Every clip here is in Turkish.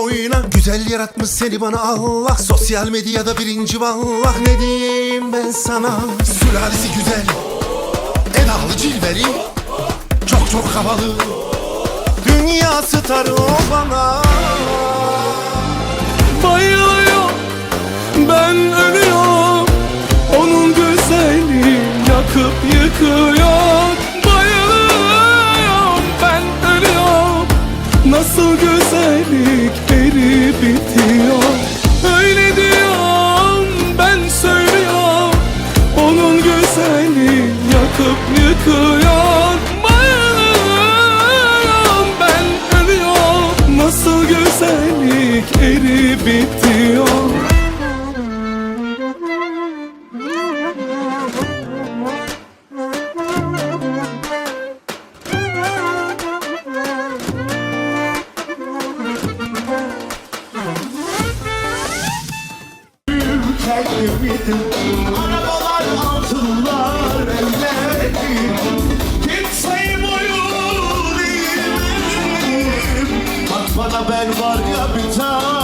oyna Güzel yaratmış seni bana Allah. Sosyal medyada birinci vallah. Ne diyeyim ben sana? Sülalesi güzel. Edalı cilveli. Çok çok havalı. Dünya starı o bana. Bayılıyorum. Ben ölüyorum. Onun güzeli yakıp yıkıyor. Bayılıyorum. Ben ölüyorum. Nasıl güzellik eri Arabalar altınlar ellerim Kimseyi boyun Bak bana ben var ya bir tanem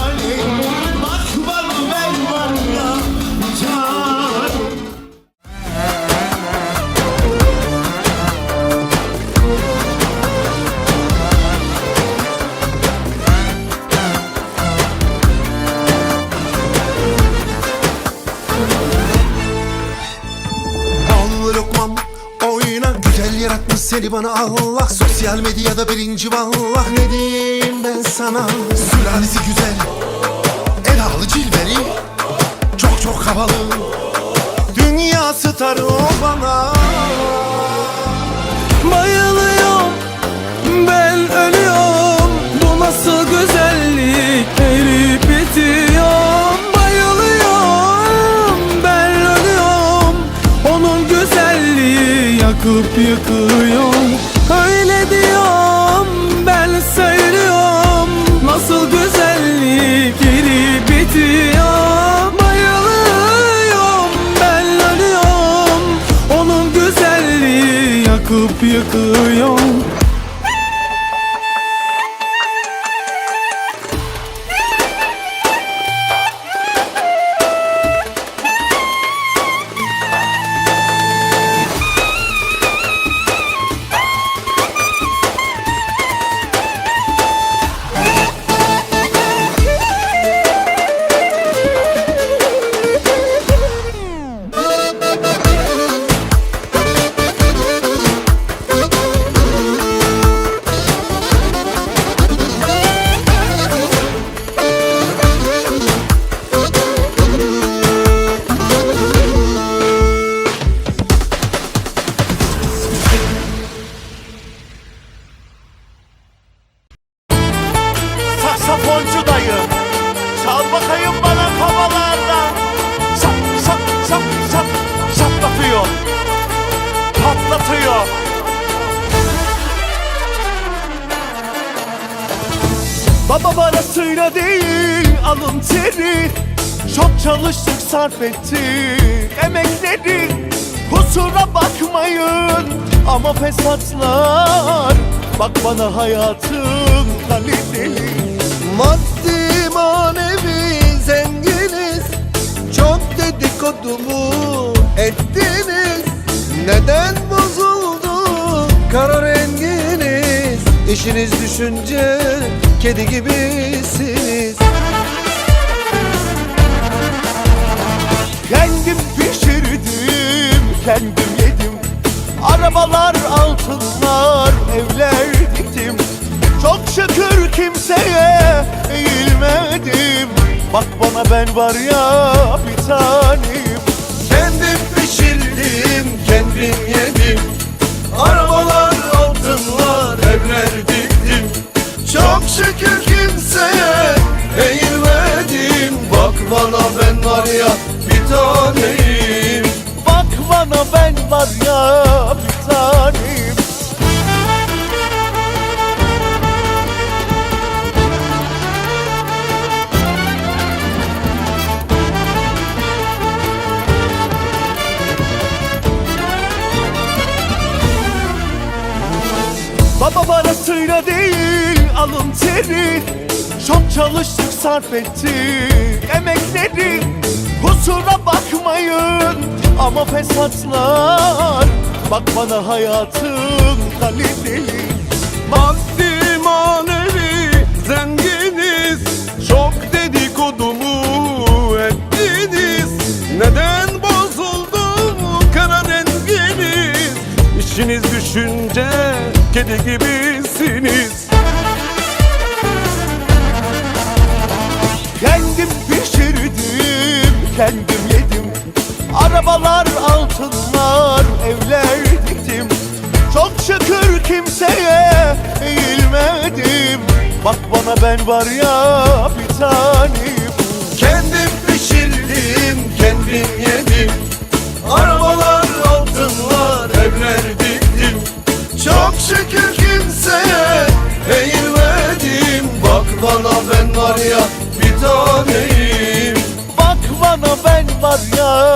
Güzel seni bana Allah. Sosyal medyada birinci vallah Ne diyeyim ben sana? Sülalesi güzel. Edalı cilveli. Çok çok havalı. Dünya starı o bana. Bayılıyorum. Ben ölüyorum. Bu nasıl güzellik yakıp yıkıyor Öyle diyorum ben söylüyorum. Nasıl güzellik erip bitiyor. Bayılıyorum ben ölüyorum. Onun güzelliği yakıp yıkıyor Baba parasıyla değil alın teri. Çok çalıştık sarf ettik emekleri. Kusura bakmayın ama fesatlar. Bak bana hayatın kaliteli. Maddi manevi zenginiz. Çok dedikodumu ettiniz. Neden bozuldu kara renginiz? İşiniz düşünce kedi gibisiniz. Kendim pişirdim, kendim yedim. Arabalar, altınlar, evler diktim. Çok şükür kimseye eğilmedim. Bak bana ben var ya bir tanem bir taneyim Bak bana ben var ya bir tanem. Baba parasıyla değil alın teri. Çok çalıştık sarf ettik emekleri Kusura bakmayın ama fesatlar. Bak bana hayatın kaliteli Maddi altınlar evler diktim Çok şükür kimseye eğilmedim. Bak bana ben var ya bir tanem. Kendim pişirdim kendim yedim. Arabalar altınlar evler diktim Çok şükür kimseye eğilmedim. Bak bana ben var ya bir taneyim Bak bana ben var ya